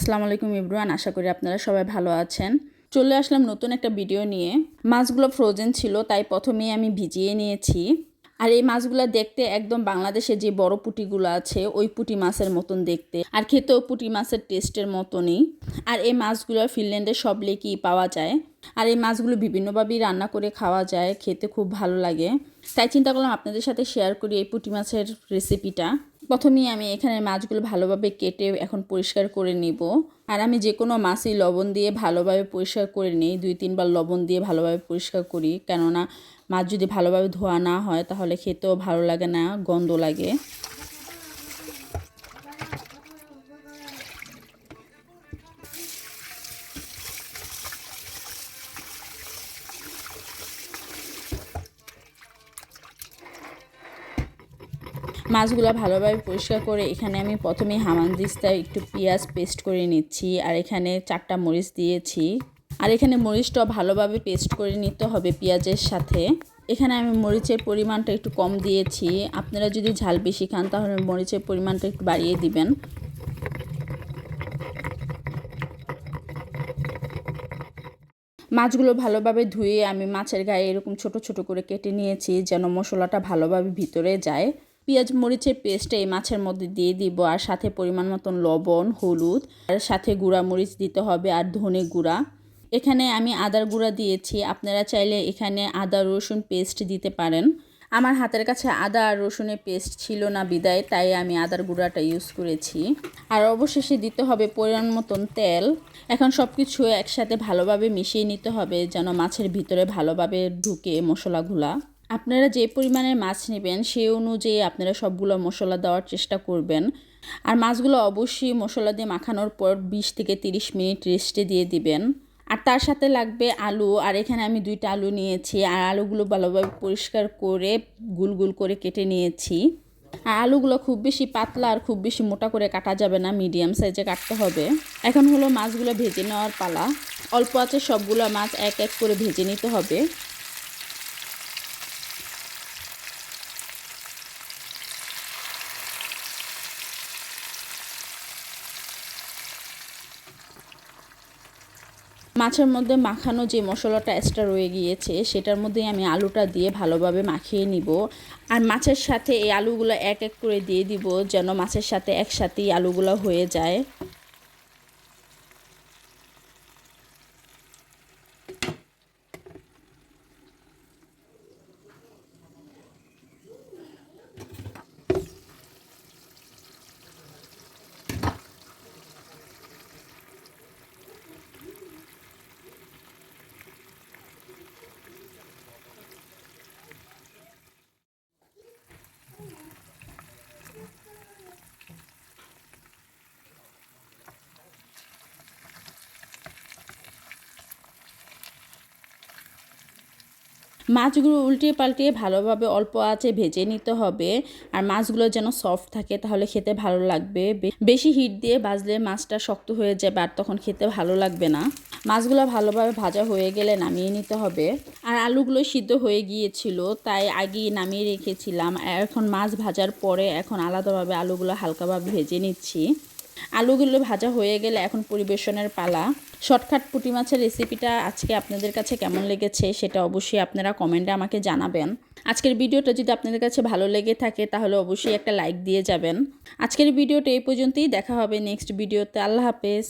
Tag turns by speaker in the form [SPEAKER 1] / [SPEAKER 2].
[SPEAKER 1] আসসালামু আলাইকুম ইব্রুয়ান, আশা করি আপনারা সবাই ভালো আছেন। চলে আসলাম নতুন একটা ভিডিও নিয়ে। মাছগুলো ফ্রোজেন ছিল, তাই প্রথমেই আমি ভিজিয়ে নিয়েছি। আর এই মাছগুলো দেখতে একদম বাংলাদেশে যে বড় পুঁটিগুলো আছে, ওই পুঁটি মাছের মতন দেখতে। আর খেতেও পুঁটি মাছের টেস্টের মতনই। আর এই মাছগুলো ফিনল্যান্ডে সব লেকেই পাওয়া যায়। আর এই মাছগুলো বিভিন্নভাবেই রান্না করে খাওয়া যায়, খেতে খুব ভালো লাগে। তাই চিন্তা করলাম আপনাদের সাথে শেয়ার করি এই পুঁটি মাছের রেসিপিটা প্রথমেই আমি এখানে মাছগুলো ভালোভাবে কেটে এখন পরিষ্কার করে নিব। আর আমি যে কোনো মাছই লবণ দিয়ে ভালোভাবে পরিষ্কার করে নিই, দুই তিনবার লবণ দিয়ে ভালোভাবে পরিষ্কার করি। কেননা মাছ যদি ভালোভাবে ধোয়া না হয়, তাহলে খেতেও ভালো লাগে না, গন্ধ লাগে। মাছগুলো ভালোভাবে পরিষ্কার করে এখানে আমি প্রথমেই হামানদিস্তায় একটু পেঁয়াজ পেস্ট করে নিচ্ছি, আর এখানে চারটা মরিচ দিয়েছি। আর এখানে মরিচটাও ভালোভাবে পেস্ট করে নিতে হবে পেঁয়াজের সাথে। এখানে আমি মরিচের পরিমাণটা একটু কম দিয়েছি। আপনারা যদি ঝাল বেশি খান, তাহলে মরিচের পরিমাণটা একটু বাড়িয়ে দিবেন। মাছগুলো ভালোভাবে ধুয়ে আমি মাছের গায়ে এরকম ছোট ছোট করে কেটে নিয়েছি, যেন মশলাটা ভালোভাবে ভিতরে যায়। পেঁয়াজ মরিচের পেস্টটা এই মাছের মধ্যে দিয়ে দিব, আর সাথে পরিমাণ মতন লবণ, হলুদ, আর সাথে গুঁড়া মরিচ দিতে হবে, আর ধনে গুঁড়া। এখানে আমি আদার গুঁড়া দিয়েছি, আপনারা চাইলে এখানে আদা, রসুন পেস্ট দিতে পারেন। আমার হাতের কাছে আদা আর রসুনের পেস্ট ছিল না বিদায়, তাই আমি আদার গুঁড়াটা ইউজ করেছি। আর অবশেষে দিতে হবে পরিমাণ মতন তেল। এখন সব কিছু একসাথে ভালোভাবে মিশিয়ে নিতে হবে, যেন মাছের ভিতরে ভালোভাবে ঢুকে মশলাগুলা। আপনারা যে পরিমাণের মাছ নেবেন সেই অনুযায়ী আপনারা সবগুলো মশলা দেওয়ার চেষ্টা করবেন। আর মাছগুলো অবশ্যই মশলা দিয়ে মাখানোর পর বিশ থেকে তিরিশ মিনিট রেস্টে দিয়ে দিবেন। আর তার সাথে লাগবে আলু। আর এখানে আমি দুইটা আলু নিয়েছি। আর আলুগুলো ভালোভাবে পরিষ্কার করে গুল গুল করে কেটে নিয়েছি। আর আলুগুলো খুব বেশি পাতলা আর খুব বেশি মোটা করে কাটা যাবে না, মিডিয়াম সাইজে কাটতে হবে। এখন হলো মাছগুলো ভেজে নেওয়ার পালা। অল্প আছে সবগুলো মাছ এক এক করে ভেজে নিতে হবে। মাছের মধ্যে মাখানো যে মশলাটা এক্সট্রা রয়ে গিয়েছে, সেটার মধ্যেই আমি আলুটা দিয়ে ভালোভাবে মাখিয়ে নিব। আর মাছের সাথে এই আলুগুলো এক এক করে দিয়ে দিব, যেন মাছের সাথে একসাথেই আলুগুলো হয়ে যায়। মাছগুলো উল্টিয়ে পাল্টিয়ে ভালোভাবে অল্প আছে ভেজে নিতে হবে। আর মাছগুলো যেন সফট থাকে তাহলে খেতে ভালো লাগবে। বেশি হিট দিয়ে ভাজলে মাছটা শক্ত হয়ে যাবে আর তখন খেতে ভালো লাগবে না। মাছগুলো ভালোভাবে ভাজা হয়ে গেলে নামিয়ে নিতে হবে। আর আলুগুলো সিদ্ধ হয়ে গিয়েছিল, তাই আগেই নামিয়ে রেখেছিলাম। এখন মাছ ভাজার পরে এখন আলাদাভাবে আলুগুলো হালকাভাবে ভেজে নিচ্ছি। আলুগুলো ভাজা হয়ে গেলে এখন পরিবেশনের পালা। শর্টকাট পুঁটি মাছের রেসিপিটা আজকে আপনাদের কাছে কেমন লেগেছে সেটা অবশ্যই আপনারা কমেন্টে আমাকে জানাবেন। আজকের ভিডিওটা যদি আপনাদের কাছে ভালো লেগে থাকে তাহলে অবশ্যই একটা লাইক দিয়ে যাবেন। আজকের ভিডিওটা এই পর্যন্তই, দেখা হবে নেক্সট ভিডিওতে। আল্লাহ হাফেজ।